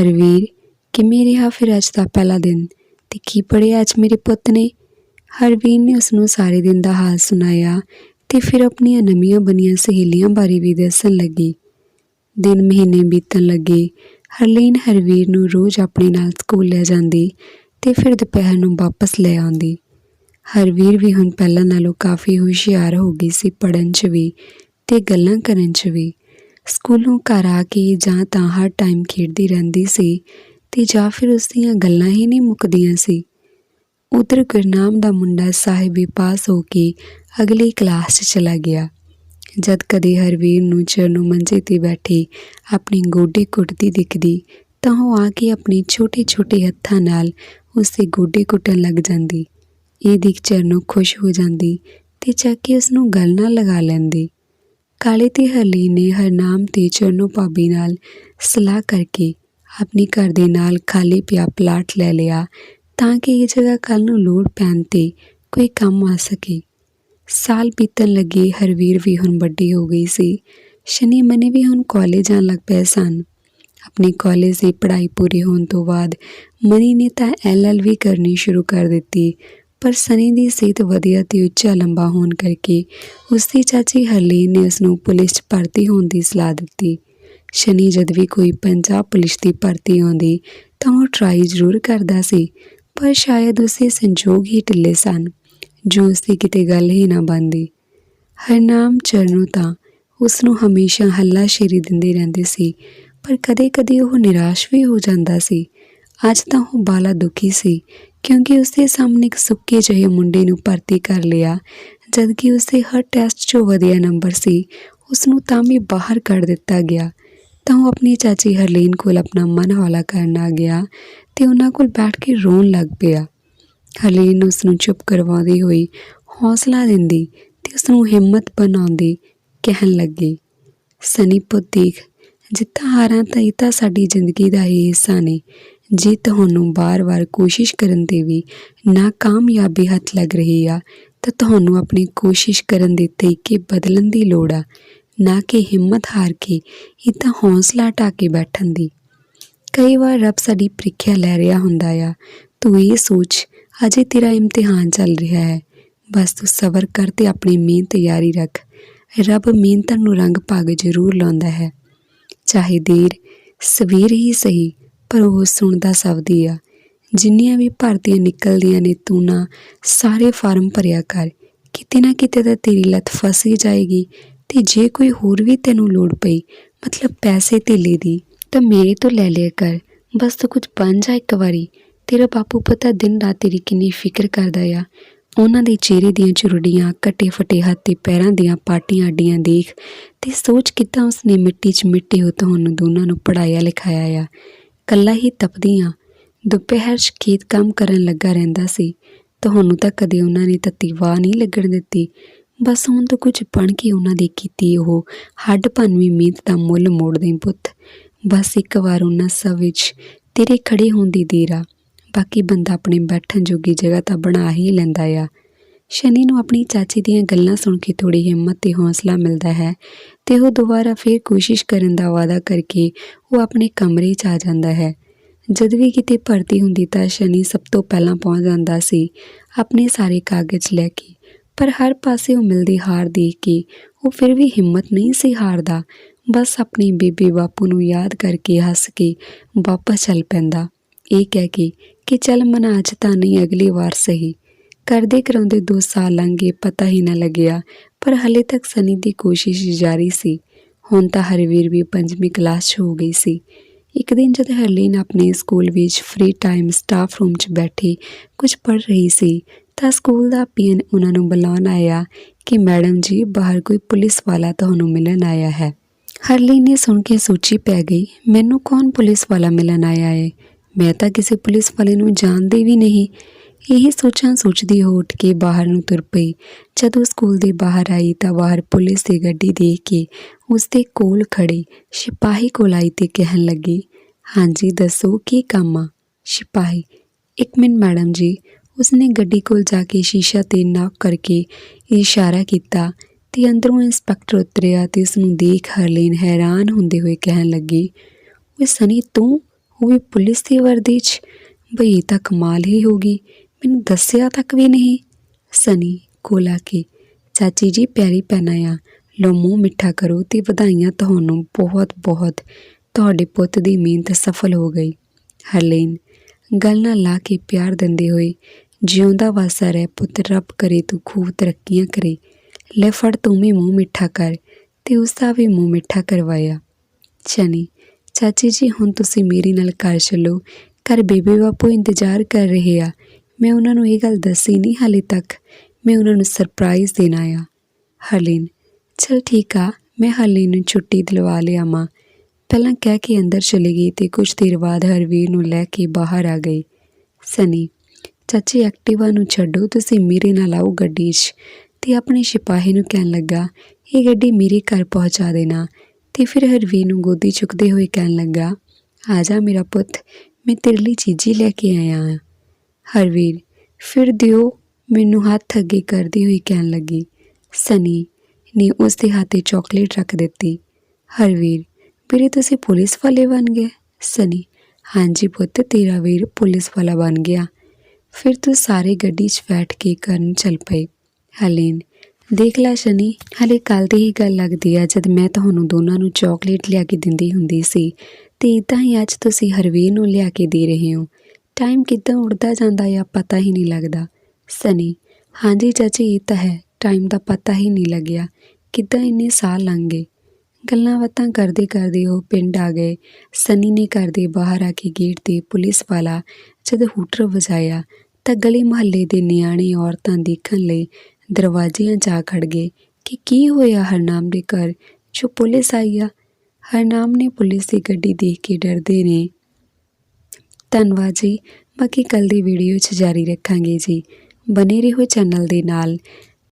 ਹਰਵੀਰ, ਕਿਵੇਂ ਰਿਹਾ ਫਿਰ ਅੱਜ ਦਾ ਪਹਿਲਾ ਦਿਨ? ਤੇ ਕੀ ਪੜਿਆ ਅੱਜ ਮੇਰੇ ਪੁੱਤ ਨੇ? ਹਰਵੀਰ ਨੇ ਉਸ ਨੂੰ ਸਾਰੇ ਦਿਨ ਦਾ ਹਾਲ ਸੁਣਾਇਆ ਤੇ ਫਿਰ ਆਪਣੀਆਂ ਨਵੀਆਂ ਬਣੀਆਂ ਸਹੇਲੀਆਂ ਬਾਰੇ ਵੀ ਦੱਸਣ ਲੱਗੀ। ਦਿਨ ਮਹੀਨੇ ਬੀਤਣ ਲੱਗੇ। ਹਰਲੀਨ ਹਰਵੀਰ ਨੂੰ ਰੋਜ਼ ਆਪਣੇ ਨਾਲ ਸਕੂਲ ਲੈ ਜਾਂਦੀ ਤੇ ਫਿਰ ਦੁਪਹਿਰ ਨੂੰ ਵਾਪਸ ਲੈ ਆਉਂਦੀ। ਹਰਵੀਰ ਵੀ ਹੁਣ ਪਹਿਲਾਂ ਨਾਲੋਂ ਕਾਫੀ ਹੁਸ਼ਿਆਰ ਹੋ ਗਈ ਸੀ ਪੜਨ 'ਚ ਵੀ। ਤੇ ਗੱਲਾਂ ਕਰਨ 'ਚ ਵੀ। ਸਕੂਲੋਂ ਘਰ ਆ ਕੇ ਜਾਂ ਤਾਂ ਹਰ ਟਾਈਮ ਖੇਡਦੀ ਰਹਿੰਦੀ ਸੀ ਤੇ ਜਾਂ ਫਿਰ ਉਸ ਦੀਆਂ ਗੱਲਾਂ ਹੀ ਨਹੀਂ ਮੁੱਕਦੀਆਂ ਸੀ। ਉਧਰ ਗੁਰਨਾਮ ਦਾ ਮੁੰਡਾ ਸਾਹਿਬੀ ਪਾਸ ਹੋ ਕੇ ਅਗਲੀ ਕਲਾਸ 'ਚ ਚਲਾ ਗਿਆ। ਜਦ ਕਦੇ ਹਰਵੀਰ ਨੂੰ ਚਰਨੋਂ ਮੰਜੇ ਤੇ ਬੈਠੇ ਆਪਣੀ ਗੋਡੀ ਕੁੱਟਦੀ ਦਿਖਦੀ, ਤਾਂ ਉਹ ਆ ਕੇ ਆਪਣੇ ਛੋਟੇ-ਛੋਟੇ ਹੱਥਾਂ ਨਾਲ ਉਸ ਦੇ ਗੋਡੇ ਕੁੱਟਣ ਲੱਗ ਜਾਂਦੀ। ਇਹ ਦੇਖ ਚਰਨੋਂ ਖੁਸ਼ ਹੋ ਜਾਂਦੀ ਤੇ ਚੱਕ ਕੇ ਉਸ ਨੂੰ ਗਲ ਨਾਲ ਲਗਾ ਲੈਂਦੀ। ਕਾਲੇ ਤੇ ਹਰਲੀਨ ਨੇ ਹਰਨਾਮ ਤੇ ਚਰਨੋ ਭਾਬੀ ਨਾਲ ਸਲਾਹ ਕਰਕੇ ਆਪਣੀ ਘਰ ਦੇ ਨਾਲ ਖਾਲੀ ਪਿਆ ਪਲਾਟ ਲੈ ਲਿਆ ਤਾਂ ਕਿ ਇਹ ਜਗ੍ਹਾ ਕੱਲ ਨੂੰ ਲੋੜ ਪੈਣ ਤੇ ਕੋਈ ਕੰਮ ਆ ਸਕੇ। ਸਾਲ ਬੀਤਣ ਲੱਗੇ, ਹਰਵੀਰ ਵੀ ਹੁਣ ਵੱਡੀ ਹੋ ਗਈ ਸੀ। ਸ਼ਨੀ ਮਨੀ ਵੀ ਹੁਣ ਕਾਲਜ ਜਾਣ ਲੱਗ ਪਏ ਸਨ। ਆਪਣੀ ਕਾਲਜ ਦੀ ਪੜ੍ਹਾਈ ਪੂਰੀ ਹੋਣ ਤੋਂ ਬਾਅਦ ਮਨੀ ਨੇ ਤਾਂ ਐਲਐਲਬੀ ਕਰਨੀ ਸ਼ੁਰੂ ਕਰ ਦਿੱਤੀ। ਪਰ ਸਨੀ ਦੀ ਸਿਹਤ ਵਧੀਆ ਤੇ ਉੱਚਾ ਲੰਬਾ ਹੋਣ ਕਰਕੇ ਉਸ ਦੀ ਚਾਚੀ ਹਰਲੀਨ ਨੇ ਉਸ ਨੂੰ ਪੁਲਿਸ 'ਚ ਭਰਤੀ ਹੋਣ ਦੀ ਸਲਾਹ ਦਿੱਤੀ। ਸ਼ਨੀ ਜਦ ਵੀ ਕੋਈ ਪੰਜਾਬ ਪੁਲਿਸ ਦੀ ਭਰਤੀ ਆਉਂਦੀ ਤਾਂ ਉਹ ਟਰਾਈ ਜ਼ਰੂਰ ਕਰਦਾ ਸੀ, ਪਰ ਸ਼ਾਇਦ ਉਸੇ ਸੰਜੋਗ ਹੀ ਢਿੱਲੇ ਸਨ, ਜੋ ਉਸ ਦੀ ਕਿਤੇ ਗੱਲ ਹੀ ਨਾ ਬਣਦੀ। ਹਰਨਾਮ ਚਰਨੋ ਤਾਂ ਉਸ ਨੂੰ ਹਮੇਸ਼ਾ ਹੱਲਾਸ਼ੇਰੀ ਦਿੰਦੇ ਰਹਿੰਦੇ ਸੀ, ਪਰ ਕਦੇ-ਕਦੇ ਉਹ ਨਿਰਾਸ਼ ਵੀ ਹੋ ਜਾਂਦਾ ਸੀ। ਅੱਜ ਤਾਂ ਉਹ ਬਾਲਾ ਦੁਖੀ ਸੀ ਕਿਉਂਕਿ ਉਸਦੇ ਸਾਹਮਣੇ ਇੱਕ ਸੁੱਕੇ ਜਿਹੇ ਮੁੰਡੇ ਨੂੰ ਭਰਤੀ ਕਰ ਲਿਆ। ਜਦਕਿ ਉਸਦੇ ਹਰ ਟੈਸਟ 'ਚੋਂ ਵਧੀਆ ਨੰਬਰ ਸੀ ਉਸ ਨੂੰ ਤਾਂ ਵੀ ਬਾਹਰ ਕੱਢ ਦਿੱਤਾ ਗਿਆ। ਤਾਂ ਉਹ ਆਪਣੀ ਚਾਚੀ ਹਰਲੀਨ ਕੋਲ ਆਪਣਾ ਮਨ ਹੌਲਾ ਕਰਨ ਆ ਗਿਆ ਤੇ ਉਹਨਾਂ ਕੋਲ ਬੈਠ ਕੇ ਰੋਣ ਲੱਗ ਪਿਆ। ਹਰਲੀਨ ਉਸ ਨੂੰ ਚੁੱਪ ਕਰਵਾਉਂਦੀ ਹੋਈ ਹੌਸਲਾ ਦਿੰਦੀ ਤੇ ਉਸ ਨੂੰ ਹਿੰਮਤ ਬਣਾਉਂਦੀ ਕਹਿਣ ਲੱਗੀ, ਸਨੀ ਪੁੱਤ ਦੇਖ, ਜਿੱਤਾਂ ਹਾਰਾਂ ਤਾਂ ਇਹ ਤਾਂ ਸਾਡੀ ਜ਼ਿੰਦਗੀ ਦਾ ਹੀ ਹਿੱਸਾ ਨੇ। ਜੇ ਤੁਹਾਨੂੰ ਬਾਰ-ਬਾਰ ਕੋਸ਼ਿਸ਼ ਕਰਨ ਤੇ ਵੀ ਨਾਕਾਮਯਾਬੀ ਹੱਥ ਲੱਗ ਰਹੀ ਆ, ਤਾਂ ਤੁਹਾਨੂੰ ਆਪਣੀ ਕੋਸ਼ਿਸ਼ ਕਰਨ ਦੇ ਤਰੀਕੇ ਬਦਲਣ ਦੀ ਲੋੜ ਆ। ਨਾ ਕਿ ਹਿੰਮਤ ਹਾਰ ਕੇ ਇਹ ਤਾਂ ਹੌਸਲਾ ਢਾ ਕੇ ਬੈਠਣ ਦੀ। ਕਈ ਵਾਰ ਰੱਬ ਸਾਡੀ ਪ੍ਰੀਖਿਆ ਲੈ ਰਿਹਾ ਹੁੰਦਾ ਆ। ਤੂੰ ਇਹ ਸੋਚ, ਅਜੇ ਤੇਰਾ ਇਮਤਿਹਾਨ ਚੱਲ ਰਿਹਾ ਹੈ। ਬਸ ਤੂੰ ਸਬਰ ਕਰ ਤੇ ਆਪਣੀ ਮਿਹਨਤ ਜਾਰੀ ਰੱਖ। ਰੱਬ ਮਿਹਨਤਾਂ ਨੂੰ ਰੰਗ ਭਾਗ ਜ਼ਰੂਰ ਲਾਉਂਦਾ ਹੈ। ਚਾਹੇ ਦੇਰ, ਸਵੇਰ ਹੀ ਸਹੀ ਪਰ ਉਹ ਸੁਣਦਾ ਸਭ ਦੀ ਆ। ਜਿੰਨੀਆਂ ਵੀ ਭਰਤੀਆਂ ਨਿਕਲਦੀਆਂ ਨੇ, ਤੂੰ ਨਾ ਸਾਰੇ ਫਾਰਮ ਭਰਿਆ ਕਰ। ਕਿਤੇ ਨਾ ਕਿਤੇ ਤਾਂ ਤੇਰੀ ਲੱਤ ਫਸ ਹੀ ਜਾਏਗੀ ਤੇ ਜੇ ਕੋਈ ਹੋਰ ਵੀ ਤੈਨੂੰ ਲੋੜ ਪਈ, ਮਤਲਬ ਪੈਸੇ ਧੇਲੇ ਦੀ, ਤਾਂ ਮੇਰੇ ਤੋਂ ਲੈ ਲਿਆ ਕਰ। ਬਸ ਤੂੰ ਕੁਝ ਬਣ ਜਾ ਇੱਕ ਵਾਰੀ। ਤੇਰਾ ਬਾਪੂ ਪਤਾ ਦਿਨ ਰਾਤ ਤੇਰੀ ਕਿੰਨੀ ਫਿਕਰ ਕਰਦਾ ਆ। ਉਹਨਾਂ ਦੇ ਚਿਹਰੇ ਦੀਆਂ ਚੁਰੜੀਆਂ ਕੱਟੇ ਫਟੇ ਹੱਥ ਤੇ ਪੈਰਾਂ ਦੀਆਂ ਪਾਟੀਆਂ ਅੱਡੀਆਂ ਦੇਖ ਤੇ ਸੋਚ ਕਿੱਦਾਂ ਉਸਨੇ ਮਿੱਟੀ 'ਚ ਮਿੱਟੀ ਹੋ ਤੁਹਾਨੂੰ ਦੋਨਾਂ ਨੂੰ ਪੜਾਇਆ ਲਿਖਾਇਆ ਆ। ਕੱਲਾ ਹੀ ਤਪਦੀਆਂ ਦੁਪਹਿਰ 'ਚ ਕੰਮ ਕਰਨ ਲੱਗਾ ਰਹਿੰਦਾ ਸੀ। ਤੁਹਾਨੂੰ ਤਾਂ ਕਦੇ ਉਹਨਾਂ ਨੇ ਤੱਤੀ ਵਾਹ ਨਹੀਂ ਲੱਗਣ ਦਿੱਤੀ। ਬਸ ਹੁਣ ਤਾਂ ਕੁਝ ਬਣ ਕੇ ਉਹਨਾਂ ਦੀ ਕੀਤੀ ਉਹ ਹੱਡ ਭੰਨਵੀਂ ਮਿਹਨਤ ਦਾ ਮੁੱਲ ਮੋੜ ਦੇ ਪੁੱਤ। ਬਸ ਇੱਕ ਵਾਰ ਉਹਨਾਂ ਸਭ ਵਿੱਚ ਤੇਰੇ ਖੜੇ ਹੋਣ ਦੀ ਦੇਰ ਆ। ਬਾਕੀ ਬੰਦਾ ਆਪਣੇ ਬੈਠਣ ਜੋਗੀ ਜਗ੍ਹਾ ਤਾਂ ਬਣਾ ਹੀ ਲੈਂਦਾ ਆ। ਸ਼ਨੀ ਨੂੰ ਆਪਣੀ ਚਾਚੀ ਦੀਆਂ ਗੱਲਾਂ ਸੁਣ ਕੇ ਥੋੜੀ ਹਿੰਮਤ ਤੇ ਹੌਸਲਾ ਮਿਲਦਾ ਹੈ। ਤੇ ਉਹ ਦੁਬਾਰਾ ਫੇਰ ਕੋਸ਼ਿਸ਼ ਕਰਨ ਦਾ ਵਾਅਦਾ ਕਰਕੇ ਉਹ ਆਪਣੇ ਕਮਰੇ 'ਚ ਆ ਜਾਂਦਾ ਹੈ। ਜਦ ਵੀ ਕਿਤੇ ਭਰਤੀ ਹੁੰਦੀ ਤਾਂ ਸ਼ਨੀ ਸਭ ਤੋਂ ਪਹਿਲਾਂ ਪਹੁੰਚ ਜਾਂਦਾ ਸੀ ਆਪਣੇ ਸਾਰੇ ਕਾਗਜ਼ ਲੈ ਕੇ। ਪਰ ਹਰ ਪਾਸੇ ਉਹ ਮਿਲਦੀ ਹਾਰ ਦੇਖ ਕੇ ਉਹ ਫਿਰ ਵੀ ਹਿੰਮਤ ਨਹੀਂ ਸੀ ਹਾਰਦਾ। ਬਸ ਆਪਣੀ ਬੀਬੀ ਬਾਪੂ ਨੂੰ ਯਾਦ ਕਰਕੇ ਹੱਸ ਕੇ ਵਾਪਸ ਚੱਲ ਪੈਂਦਾ। ਇਹ ਕਹਿ ਕੇ ਕਿ ਚੱਲ ਮਨਾ, ਅੱਜ ਤਾਂ ਨਹੀਂ ਅਗਲੀ ਵਾਰ ਸਹੀ। ਕਰਦੇ ਕਰਾਉਂਦੇ ਦੋ ਸਾਲ ਲੰਘ ਗਏ, ਪਤਾ ਹੀ ਨਾ ਲੱਗਿਆ ਪਰ ਹਲੇ ਤੱਕ ਸਨੀ ਦੀ ਕੋਸ਼ਿਸ਼ ਜਾਰੀ ਸੀ। ਹੁਣ ਤਾਂ ਹਰਵੀਰ ਵੀ ਪੰਜਵੀਂ ਕਲਾਸ 'ਚ ਹੋ ਗਈ ਸੀ। ਇੱਕ ਦਿਨ ਜਦ ਹਰਲੀਨ ਆਪਣੇ ਸਕੂਲ ਵਿੱਚ ਫ੍ਰੀ ਟਾਈਮ ਸਟਾਫ ਰੂਮ 'ਚ ਬੈਠੀ ਕੁਝ ਪੜ੍ਹ ਰਹੀ ਸੀ, ਤਾਂ ਸਕੂਲ ਦਾ ਪੀਐਨ ਉਹਨਾਂ ਨੂੰ ਬੁਲਾਉਣ ਆਇਆ ਕਿ ਮੈਡਮ ਜੀ, ਬਾਹਰ ਕੋਈ ਪੁਲਿਸ ਵਾਲਾ ਤੁਹਾਨੂੰ ਮਿਲਣ ਆਇਆ ਹੈ। ਹਰਲੀਨ ਨੇ ਸੁਣ ਕੇ ਸੋਚੀ ਪੈ ਗਈ, ਮੈਨੂੰ ਕੌਣ ਪੁਲਿਸ ਵਾਲਾ ਮਿਲਣ ਆਇਆ ਹੈ ਮੈਂ ਤਾਂ ਕਿਸੇ ਪੁਲਿਸ ਵਾਲੇ ਨੂੰ ਜਾਣਦੀ ਵੀ ਨਹੀਂ। ਇਹ ਸੋਚਾਂ ਸੋਚਦੀ ਹੋ ਉੱਠ ਕੇ ਬਾਹਰ ਨੂੰ ਤੁਰ ਪਈ। ਜਦੋਂ ਸਕੂਲ ਦੇ ਬਾਹਰ ਆਈ ਤਾਂ ਬਾਹਰ ਪੁਲਿਸ ਦੀ ਗੱਡੀ ਦੇਖ ਕੇ ਉਸ ਦੇ ਕੋਲ ਖੜੇ ਸਿਪਾਹੀ ਕੋਲ ਆਈ ਤੇ ਕਹਿਣ ਲੱਗੀ, ਹਾਂਜੀ, ਦੱਸੋ ਕੀ ਕੰਮ ਆ? ਸਿਪਾਹੀ, ਇੱਕ ਮਿੰਟ ਮੈਡਮ ਜੀ, ਉਸਨੇ ਗੱਡੀ ਕੋਲ ਜਾ ਕੇ ਸ਼ੀਸ਼ਾ ਤੇ ਨੌਕ ਕਰਕੇ ਇਸ਼ਾਰਾ ਕੀਤਾ ਤੇ ਅੰਦਰੋਂ ਇੰਸਪੈਕਟਰ ਉਤਰਿਆ ਤੇ ਉਸ ਨੂੰ ਦੇਖ ਹਰਲੀਨ ਹੈਰਾਨ ਹੁੰਦੇ ਹੋਏ ਕਹਿਣ ਲੱਗੀ, ਓਏ ਸਨੀ, ਤੂੰ? ਉਹ ਵੀ ਪੁਲਿਸ ਦੀ ਵਰਦੀ 'ਚ? ਬਈ ਤਾਂ ਕਮਾਲ ਹੀ ਹੋ ਗਈ। ਮੈਨੂੰ ਦੱਸਿਆ ਤੱਕ ਵੀ ਨਹੀਂ। ਸਨੀ ਕੋਲ ਆ ਕੇ, ਚਾਚੀ ਜੀ ਪਿਆਰੀ ਭੈਣਾਂ ਆ ਲੋ ਮੂੰਹ ਮਿੱਠਾ ਕਰੋ ਤੇ ਵਧਾਈਆਂ ਤੁਹਾਨੂੰ ਬਹੁਤ ਬਹੁਤ। ਤੁਹਾਡੇ ਪੁੱਤ ਦੀ ਮਿਹਨਤ ਸਫਲ ਹੋ ਗਈ। ਹਰਲੀਨ, ਗੱਲ ਨਾਲ ਲਾ ਕੇ ਪਿਆਰ ਦਿੰਦੇ ਹੋਏ, ਜਿਉਂਦਾ ਵਾਸਾ ਰਹਿ ਪੁੱਤ, ਰੱਬ ਕਰੇ ਤੂੰ ਖੂਬ ਤਰੱਕੀਆਂ ਕਰੇ। ਲੈ ਫੜ ਤੂੰ ਵੀ ਮੂੰਹ ਮਿੱਠਾ ਕਰ ਤੇ ਉਸ ਦਾ ਵੀ ਮੂੰਹ ਮਿੱਠਾ ਕਰਵਾਇਆ। ਚਨੀ ਚਾਚੀ ਜੀ ਹੁਣ ਤੁਸੀਂ ਮੇਰੇ ਨਾਲ ਘਰ ਚੱਲੋ। ਘਰ ਬੇਬੇ ਬਾਪੂ ਇੰਤਜ਼ਾਰ ਕਰ ਰਹੇ ਆ। ਮੈਂ ਉਹਨਾਂ ਨੂੰ ਇਹ ਗੱਲ ਦੱਸੀ ਨਹੀਂ ਹਾਲੇ ਤੱਕ। ਮੈਂ ਉਹਨਾਂ ਨੂੰ ਸਰਪ੍ਰਾਈਜ਼ ਦੇਣਾ ਆ ਹਰਲੀਨ, ਚਲ ਠੀਕ ਆ, ਮੈਂ ਹਰਲੀਨ ਨੂੰ ਛੁੱਟੀ ਦਿਲਵਾ ਲਿਆਵਾਂ। ਪਹਿਲਾਂ ਕਹਿ ਕੇ ਅੰਦਰ ਚਲੀ ਗਈ ਤੇ ਕੁਝ ਦੇਰ ਬਾਅਦ ਹਰਵੀਰ ਨੂੰ ਲੈ ਕੇ ਬਾਹਰ ਆ ਗਈ। ਸਨੀ, ਚਾਚੀ ਐਕਟਿਵਾ ਨੂੰ ਛੱਡੋ, ਤੁਸੀਂ ਮੇਰੇ ਨਾਲ ਆਓ ਗੱਡੀ 'ਚ। ਤੇ ਆਪਣੇ ਸਿਪਾਹੀ ਨੂੰ ਕਹਿਣ ਲੱਗਾ, ਇਹ ਗੱਡੀ ਮੇਰੇ ਘਰ ਪਹੁੰਚਾ ਦੇਣਾ। ਤੇ ਫਿਰ ਹਰਵੀਰ ਨੂੰ ਗੋਦੀ ਚੁੱਕਦੇ ਹੋਏ ਕਹਿਣ ਲੱਗਾ, ਆ ਜਾ ਮੇਰਾ ਪੁੱਤ, ਮੈਂ ਤੇਰੇ ਲਈ ਚੀਜ਼ੀ ਲੈ ਕੇ ਆਇਆ ਹਾਂ। ਹਰਵੀਰ, ਫਿਰ ਦਿਓ ਮੈਨੂੰ ਹੱਥ ਅੱਗੇ ਕਰਦੀ ਹੋਈ ਕਹਿਣ ਲੱਗੀ, ਸਨੀ, ਨੇ ਉਸ ਦੇ ਹੱਥੇ ਚਾਕਲੇਟ ਰੱਖ ਦਿੱਤੀ। ਹਰਵੀਰ, ਵੀਰੇ ਤੁਸੀਂ ਪੁਲਿਸ ਵਾਲੇ ਬਣ ਗਏ? ਸਨੀ, ਹਾਂਜੀ ਪੁੱਤ, ਤੇਰਾ ਵੀਰ ਪੁਲਿਸ ਵਾਲਾ ਬਣ ਗਿਆ। ਫਿਰ ਤੂੰ ਸਾਰੇ ਗੱਡੀ 'ਚ ਬੈਠ ਕੇ ਕਰਨ ਚੱਲ ਪਏ। ਹਲੇਨ ਦੇਖ ਲੈ ਸ਼ਨੀ, ਹਲੇ ਕੱਲ ਦੀ ਹੀ ਗੱਲ ਲੱਗਦੀ ਆ, ਜਦ ਮੈਂ ਤੁਹਾਨੂੰ ਦੋਨਾਂ ਨੂੰ ਚਾਕਲੇਟ ਲਿਆ ਕੇ ਦਿੰਦੀ ਹੁੰਦੀ ਸੀ, ਤੇ ਇਦਾਂ ਹੀ ਅੱਜ ਤੁਸੀਂ ਹਰਵੀਰ ਨੂੰ ਲਿਆ ਕੇ ਦੇ ਰਹੇ ਹੋ। ਟਾਈਮ ਕਿੱਦਾਂ ਉੜਦਾ ਜਾਂਦਾ ਆ ਪਤਾ ਹੀ ਨਹੀਂ ਲੱਗਦਾ। ਸਨੀ, ਹਾਂਜੀ ਚਾਚੀ, ਇਹ ਤਾਂ ਹੈ ਟਾਈਮ ਦਾ ਪਤਾ ਹੀ ਨਹੀਂ ਲੱਗਿਆ। ਕਿੱਦਾਂ ਇੰਨੇ ਸਾਲ ਲੰਘ ਗਏ? ਗੱਲਾਂ ਬਾਤਾਂ ਕਰਦੇ ਕਰਦੇ ਉਹ ਪਿੰਡ ਆ ਗਏ। ਸਨੀ ਨੇ ਘਰ ਦੇ ਬਾਹਰ ਆ ਕੇ ਗੇਟ ਤੇ ਪੁਲਿਸ ਵਾਲਾ ਜਦ ਹੂਟਰ ਵਜਾਇਆ ਤਾਂ ਗਲੀ ਮੁਹੱਲੇ ਦੇ ਨਿਆਣੇ ਔਰਤਾਂ ਦੇਖਣ ਲਈ ਦਰਵਾਜ਼ਿਆਂ ਜਾ ਖੜ ਗਏ ਕਿ ਕੀ ਹੋਇਆ? ਹਰਨਾਮ ਦੇ ਘਰ ਜੋ ਪੁਲਿਸ ਆਈ ਆ। ਹਰਨਾਮ ਨੇ ਪੁਲਿਸ ਦੀ ਗੱਡੀ ਦੇਖ ਕੇ ਡਰਦੇ ਨੇ। ਧੰਨਵਾਦ ਜੀ। ਬਾਕੀ ਕੱਲ ਦੀ ਵੀਡੀਓ 'ਚ ਜਾਰੀ ਰੱਖਾਂਗੇ ਜੀ। ਬਨੇ ਰਹੋ ਚੈਨਲ ਦੇ ਨਾਲ।